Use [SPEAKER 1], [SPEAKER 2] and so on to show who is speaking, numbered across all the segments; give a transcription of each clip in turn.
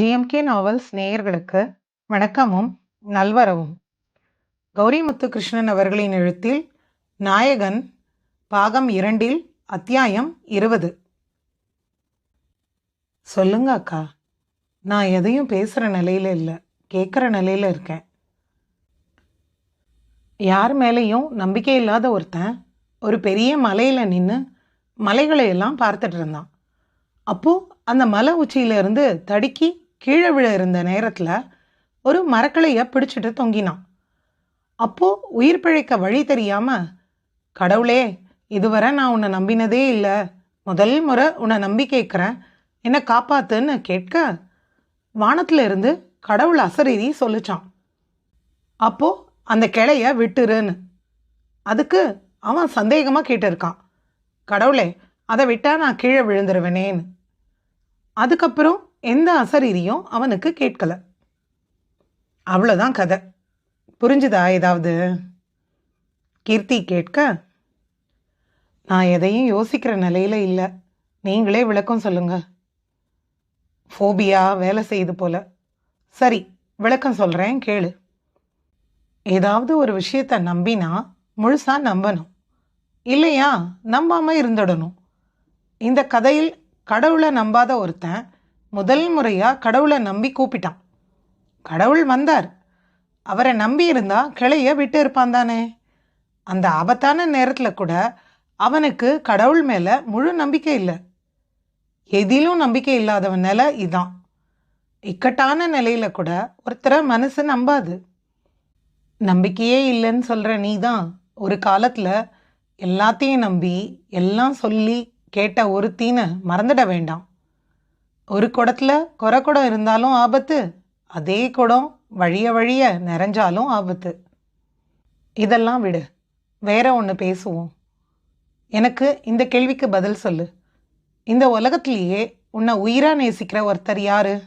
[SPEAKER 1] GMK novels நேயர்களுக்கு வணக்கமும் நல்வரவும். கௌரி முத்துகிருஷ்ணன் அவர்களின் எழுத்தில் நாயகன் பாகம் இரண்டில் அத்தியாயம் இருபது. சொல்லுங்க அக்கா நான் எதையும் பேசுகிற நிலையில் இல்லை கேட்குற நிலையில் இருக்கேன். யார் மேலேயும் நம்பிக்கை இல்லாத ஒருத்தன் ஒரு பெரிய மலையில் நின்று மலைகளை எல்லாம் பார்த்துட்டு இருந்தான். அப்போது அந்த மலை உச்சியிலேருந்து தடுக்கி கீழே விழ இருந்த நேரத்தில் ஒரு மரக்கலையை பிடிச்சிட்டு தொங்கினான். அப்போது உயிர் பிழைக்க வழி தெரியாமல் கடவுளே இதுவரை நான் உன்னை நம்பினதே இல்லை. முதல் முறை உன்னை நம்பி கேட்குறேன் என்னை காப்பாத்துன்னு கேட்க வானத்தில் இருந்து கடவுள் அசரீதி சொல்லிச்சான். அப்போது அந்த கிளைய விட்டுருன்னு. அதுக்கு அவன் சந்தேகமாக கேட்டிருக்கான். கடவுளே அதை விட்டால் நான் கீழே விழுந்துருவேனேன்னு. அதுக்கப்புறம் எந்த அசரீரியும் அவனுக்கு கேட்கல. அவ்வளோதான் கதை. புரிஞ்சுதா ஏதாவது? கீர்த்தி கேட்க நான் எதையும் யோசிக்கிற நிலையில் இல்லை. நீங்களே விளக்கம் சொல்லுங்க. ஃபோபியா வேலை செய்யுது போல. சரி விளக்கம் சொல்கிறேன் கேளு. ஏதாவது ஒரு விஷயத்தை நம்பினா முழுசா நம்பணும். இல்லையா நம்பாமல் இருந்துடணும். இந்த கதையில் கடவுளை நம்பாத ஒருத்தன் முதல் முறையாக கடவுளை நம்பி கூப்பிட்டான். கடவுள் வந்தார். அவரை நம்பி இருந்தா கிளைய விட்டு இருப்பான் தானே. அந்த ஆபத்தான நேரத்தில் கூட அவனுக்கு கடவுள் மேலே முழு நம்பிக்கை இல்லை. எதிலும் நம்பிக்கை இல்லாதவன் நிலை இதான். இக்கட்டான நிலையில கூட ஒருத்தரை மனசு நம்பாது. நம்பிக்கையே இல்லைன்னு சொல்கிற நீ தான் ஒரு காலத்தில் எல்லாத்தையும் நம்பி எல்லாம் சொல்லி கேட்ட ஒருத்தின்னு மறந்துட வேண்டாம். ஒரு குடத்தில் குறை குடம் இருந்தாலும் ஆபத்து அதே குடம் வழிய வழிய நிறைஞ்சாலும் ஆபத்து. இதெல்லாம் விடு. வேற ஒன்று பேசுவோம். எனக்கு இந்த கேள்விக்கு பதில் சொல்லு. இந்த உலகத்திலேயே உன்னை உயிராக நேசிக்கிற ஒருத்தர் யாரு?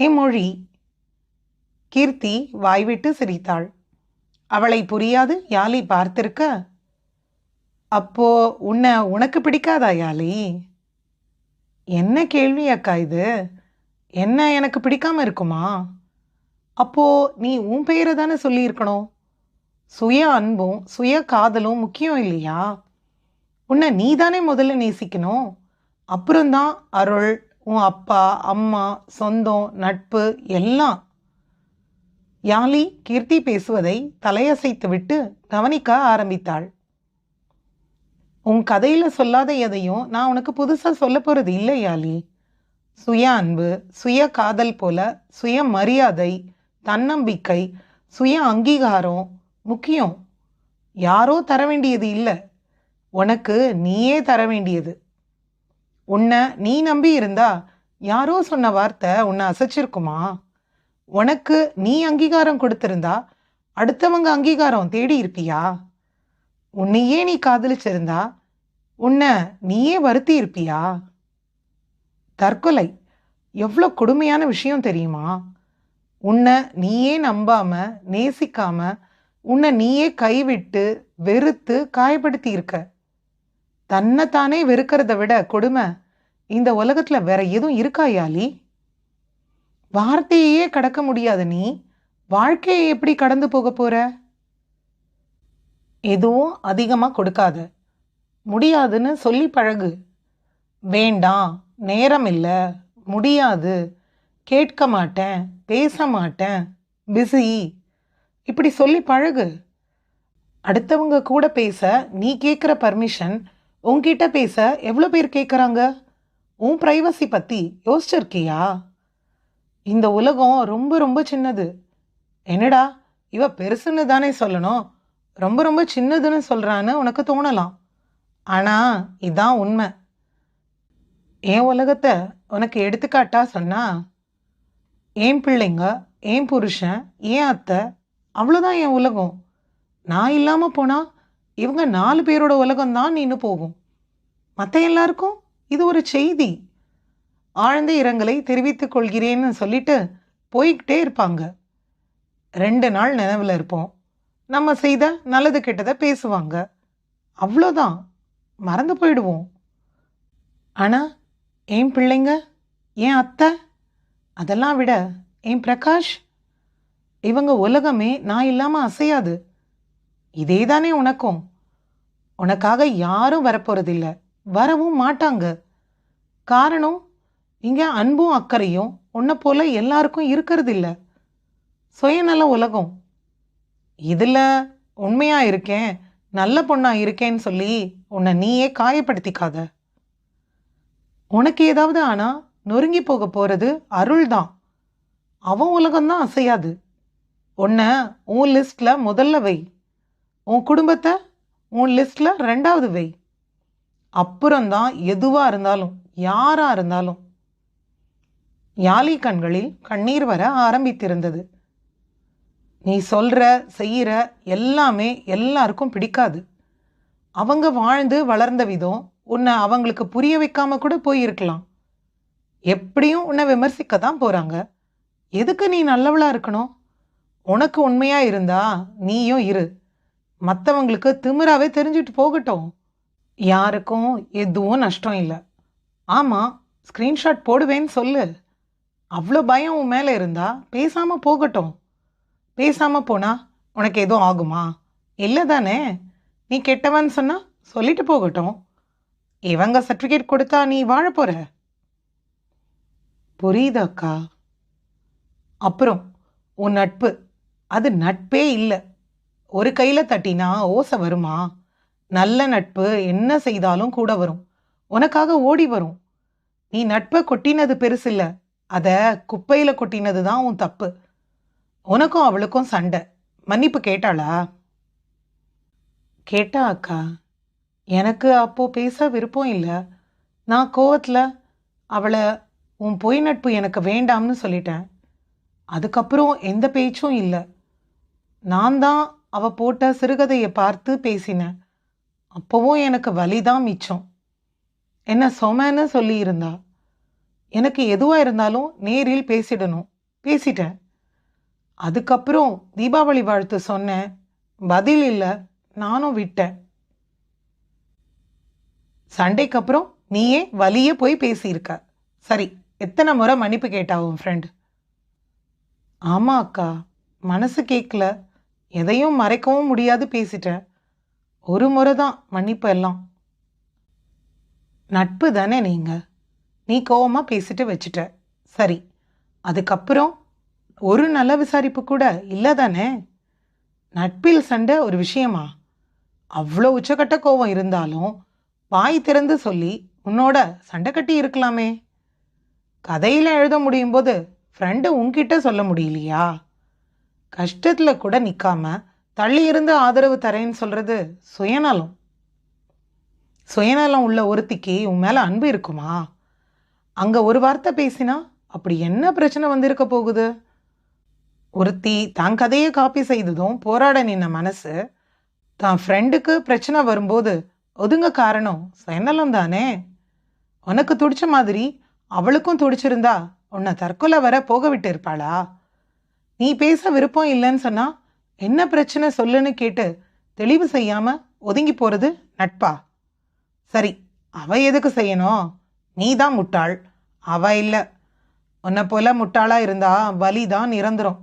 [SPEAKER 1] ஏ மொழி. கீர்த்தி வாய்விட்டு சிரித்தாள். அவளை புரியாது யாலி பார்த்திருக்க? அப்போ உன்னை உனக்கு பிடிக்காதா யாலி என்ன கேள்வி அக்கா இது? என்ன எனக்கு பிடிக்காம இருக்குமா? அப்போ நீ உன் பெயரை தானே சொல்லியிருக்கணும். சுய அன்பும் சுய காதலும் முக்கியம் இல்லையா? உன்னை நீ தானே முதல்ல நேசிக்கணும். அப்புறம்தான் அருள் உன் அப்பா அம்மா சொந்தம் நட்பு எல்லாம். யாழி கீர்த்தி பேசுவதை தலையசைத்து விட்டு கவனிக்க ஆரம்பித்தாள். உன் கதையில் சொல்லாத எதையும் நான் உனக்கு புதுசாக சொல்ல போகிறது இல்லையாலி சுய அன்பு சுய காதல் போல சுய மரியாதை தன்னம்பிக்கை சுய அங்கீகாரம் முக்கியம். யாரோ தர வேண்டியது இல்லை. உனக்கு நீயே தர வேண்டியது. உன்னை நீ நம்பி இருந்தா யாரோ சொன்ன வார்த்தை உன்னை அசைச்சிருக்குமா? உனக்கு நீ அங்கீகாரம் கொடுத்திருந்தா அடுத்தவங்க அங்கீகாரம் தேடி இருப்பியா? உன்னையே நீ காதலிச்சிருந்தா உன்னை நீயே வருத்தி இருப்பியா தற்கொலை. எவ்வளோ கொடுமையான விஷயம் தெரியுமா? உன்னை நீயே நம்பாம நேசிக்காம உன்னை நீயே கைவிட்டு வெறுத்து காயப்படுத்தி இருக்க தன்னைத்தானே வெறுக்கிறத விட கொடுமை இந்த உலகத்தில் வேற எதுவும் இருக்கா யாலி வார்த்தையே கடக்க முடியாத நீ. வாழ்க்கையை எப்படி கடந்து போக போகிற எதுவும் அதிகமாக கொடுக்காத. முடியாதுன்னு சொல்லி பழகு. வேண்டாம் நேரம் இல்லை முடியாது. கேட்க மாட்டேன் பேச மாட்டேன் பிஸி இப்படி சொல்லி பழகு. அடுத்தவங்க கூட பேச நீ கேட்குற பர்மிஷன் உன்கிட்ட பேச எவ்வளோ பேர் கேட்குறாங்க? உன் ப்ரைவசி பற்றி யோசிச்சிருக்கியா? இந்த உலகம் ரொம்ப ரொம்ப சின்னது. என்னடா இவ பெருசுன்னு தானே சொல்லணும்? ரொம்ப ரொம்ப சின்னதுன்னு சொல்கிறான்னு உனக்கு தோணலாம். ஆனால் இதான் உண்மை. என் உலகத்தை உனக்கு எடுத்துக்காட்டா சொன்னால் என் பிள்ளைங்க என் புருஷன் என் அத்தை அவ்வளோதான் என் உலகம். நான் இல்லாமல் போனால் இவங்க நாலு பேரோட உலகம் தான் நின்று போகும். மற்ற எல்லாருக்கும் இது ஒரு செய்தி. ஆழ்ந்த இரங்கலை தெரிவித்துக் கொள்கிறேன்னு சொல்லிட்டு போய்கிட்டே இருப்பாங்க. ரெண்டு நாள் நினைவில் இருப்போம். நம்ம செய்த நல்லது கெட்டதை பேசுவாங்க. அவ்வளோதான். மறந்து போயிடுவோம். ஆனால் என் பிள்ளைங்க என் அத்தை அதெல்லாம் விட என் பிரகாஷ் இவங்க உலகமே நான் இல்லாமல் அசையாது. இதே தானே உனக்கும். உனக்காக யாரும் வரப்போகிறதில்ல வரவும் மாட்டாங்க. காரணம் இங்கே அன்பும் அக்கறையும் உன்னை போல எல்லாருக்கும் இருக்கிறதில்ல. சுயநல உலகம். இதில் உண்மையாக இருக்கேன் நல்ல பொண்ணாக இருக்கேன்னு சொல்லி உன்னை நீயே காயப்படுத்திக்காத. உனக்கு ஏதாவது ஆனால் நொறுங்கி போக போகிறது அருள் தான் அவன் உலகம்தான் அசையாது. உன்னை உன் லிஸ்ட்டில் முதல்ல வை. உன் குடும்பத்தை உன் லிஸ்ட்டில் ரெண்டாவது வை. அப்புறம்தான் எதுவாக இருந்தாலும் யாராக இருந்தாலும். யாழி கண்களில் கண்ணீர் வர ஆரம்பித்திருந்தது. நீ சொல்கிற செய்கிற எல்லாமே எல்லாருக்கும் பிடிக்காது. அவங்க வாழ்ந்து வளர்ந்த விதம் உன்னை அவங்களுக்கு புரிய வைக்காம கூட போயிருக்கலாம். எப்படியும் உன்னை விமர்சிக்க தான் போகிறாங்க எதுக்கு நீ நல்லவளாக இருக்கணும்? உனக்கு உண்மையாக இருந்தா நீயும் இரு. மற்றவங்களுக்கு திமிராவே தெரிஞ்சுட்டு போகட்டும். யாருக்கும் எதுவும் நஷ்டம் இல்லை. ஆமாம் ஸ்க்ரீன்ஷாட் போடுவேன்னு சொல்லு. அவ்வளோ பயம் உன் மேலே இருந்தா பேசாமல் போகட்டும். பேசாம போனா உனக்கு எதுவும் ஆகுமா? இல்லை தானே. நீ கெட்டவன் சொன்னா சொல்லிட்டு போகட்டும். இவங்க சர்டிஃபிகேட் கொடுத்தா நீ வாழ போற. புரியுதாக்கா அப்புறம் உன் நட்பு. அது நட்பே இல்லை. ஒரு கையில் தட்டினா ஓசை வருமா? நல்ல நட்பு என்ன செய்தாலும் கூட வரும். உனக்காக ஓடி வரும். நீ நட்பை கொட்டினது பெருசில்லை. அதை குப்பையில் கொட்டினது தான் உன் தப்பு. உனக்கும் அவளுக்கும் சண்டை. மன்னிப்பு கேட்டாளா? கேட்டா அக்கா. எனக்கு அப்போ பேச விருப்பம் இல்லை. நான் கோவத்தில் அவளை உன் பொய் நட்பு எனக்கு வேண்டாம்னு சொல்லிட்டேன். அதுக்கப்புறம் எந்த பேச்சும் இல்லை. நான் தான் அவ போட்ட சிறுகதையை பார்த்து பேசினேன். அப்போவும் எனக்கு வலிதான் மிச்சம். என்ன சொமன்னு சொல்லியிருந்தா. எனக்கு எதுவாக இருந்தாலும் நேரில் பேசிடணும். பேசிட்டேன். அதுக்கப்புறம் தீபாவளி வாழ்த்து சொன்னேன் பதில் இல்லை நானும் விட்டேன். சண்டைக்கு அப்புறம் நீயே வலிய போய் பேசியிருக்க. சரி எத்தனை முறை மன்னிப்பு கேட்டா உன் ஃப்ரெண்ட் ஆமாம் அக்கா மனசு கேட்கல எதையும் மறைக்கவும் முடியாது பேசிட்டேன் ஒரு முறை தான் மன்னிப்பு எல்லாம். நட்பு தானே நீங்கள் நீ கோவமாக பேசிட்டு வச்சுட்ட. சரி அதுக்கப்புறம் ஒரு நல்ல விசாரிப்பு கூட இல்லை தானே? நட்பில் சண்டை ஒரு விஷயமா? அவ்வளோ உச்சக்கட்ட கோபம் இருந்தாலும் வாய் திறந்து சொல்லி உன்னோட சண்டை கட்டி இருக்கலாமே. கதையில் எழுத முடியும் போது ஃப்ரெண்டு உன்கிட்ட சொல்ல முடியலையா? கஷ்டத்தில் கூட நிற்காம தள்ளி இருந்து ஆதரவு தரேன்னு சொல்கிறது சுயநலம். சுயநலம் உள்ள ஒருத்திக்கு உன் மேலே அன்பு இருக்குமா? அங்கே ஒரு வார்த்தை பேசினா அப்படி என்ன பிரச்சனை வந்திருக்க போகுது? ஒருத்தி தான் கதையை காப்பி செய்ததும் போராட நின்ன மனசு தான் ஃப்ரெண்டுக்கு பிரச்சனை வரும்போது ஒதுங்க காரணம் சுயநலம் தானே? உனக்கு துடிச்ச மாதிரி அவளுக்கும் துடிச்சிருந்தா உன்னை தற்கொலை வர போக விட்டு இருப்பாளா நீ பேச விருப்பம் இல்லைன்னு சொன்னா என்ன பிரச்சனை சொல்லுன்னு கேட்டு தெளிவு செய்யாம ஒதுங்கி போறது நட்பா? சரி அவ எதுக்கு செய்யணும்? நீ தான் முட்டாள் அவ இல்லை. உன்னை போல முட்டாளா இருந்தா வலி தான் நிரந்தரும்.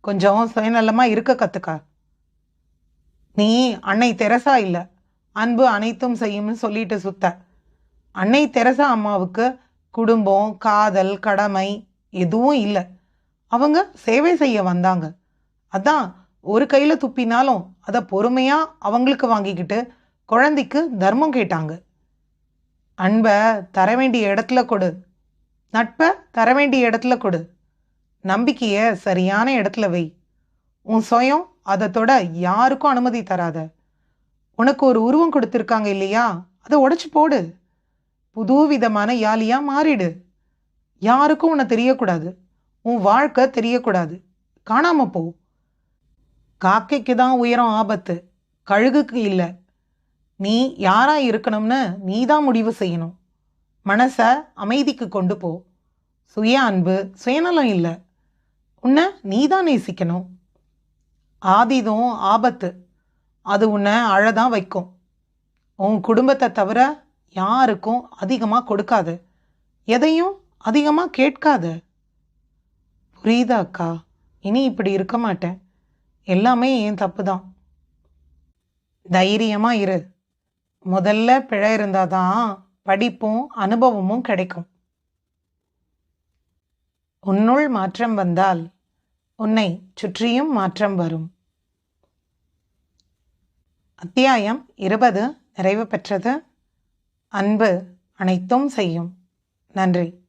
[SPEAKER 1] கொஞ்சம் சுயநலமாக இருக்க கற்றுக்க நீ அன்னை தெரசா இல்லை. அன்பு அனைத்தும் செய்யும்னு சொல்லிட்டு சுத்த. அன்னை தெரசா அம்மாவுக்கு குடும்பம் காதல் கடமை எதுவும் இல்லை. அவங்க சேவை செய்ய வந்தாங்க. அதான் ஒரு கையில் துப்பினாலும் அதை பொறுமையாக அவங்களுக்கு வாங்கிக்கிட்டு குழந்தைக்கு தர்மம் கேட்டாங்க. அன்பை தர வேண்டிய இடத்துல கொடு. நட்பை தர வேண்டிய இடத்துல கொடு. நம்பிக்கையை சரியான இடத்துல வை. உன் சுயம் அதை தொட யாருக்கும் அனுமதி தராத. உனக்கு ஒரு உருவம் கொடுத்துருக்காங்க இல்லையா? அதை உடச்சி போடு. புது விதமான யாலியாக மாறிடு. யாருக்கும் உன்னை தெரியக்கூடாது. உன் வாழ்க்கை தெரியக்கூடாது. காணாம போ. காக்கைக்கு தான் உயரம் ஆபத்து. கழுகுக்கு இல்லை. நீ யாராக இருக்கணும்னு நீ தான் முடிவு செய்யணும். மனசை அமைதிக்கு கொண்டு போ. சுய அன்பு சுயநலம் இல்லை. உன்னை நீ தான் நேசிக்கணும். ஆதிதும் ஆபத்து அது உன்னை அழதான் வைக்கும். உன் குடும்பத்தை தவிர யாருக்கும் அதிகமாக கொடுக்காது. எதையும் அதிகமாக கேட்காத. புரியுதா அக்கா? இனி இப்படி இருக்க மாட்டேன். எல்லாமே என் தப்பு தான் தைரியமாக இரு. முதல்ல பிழை இருந்தாதான் படிப்பும் அனுபவமும் கிடைக்கும். உன்னுள் மாற்றம் வந்தால் உன்னை சுற்றியும் மாற்றம் வரும். அத்தியாயம் இருபது நிறைவு பெற்றது. அன்பு அனைத்தும் செய்யும். நன்றி.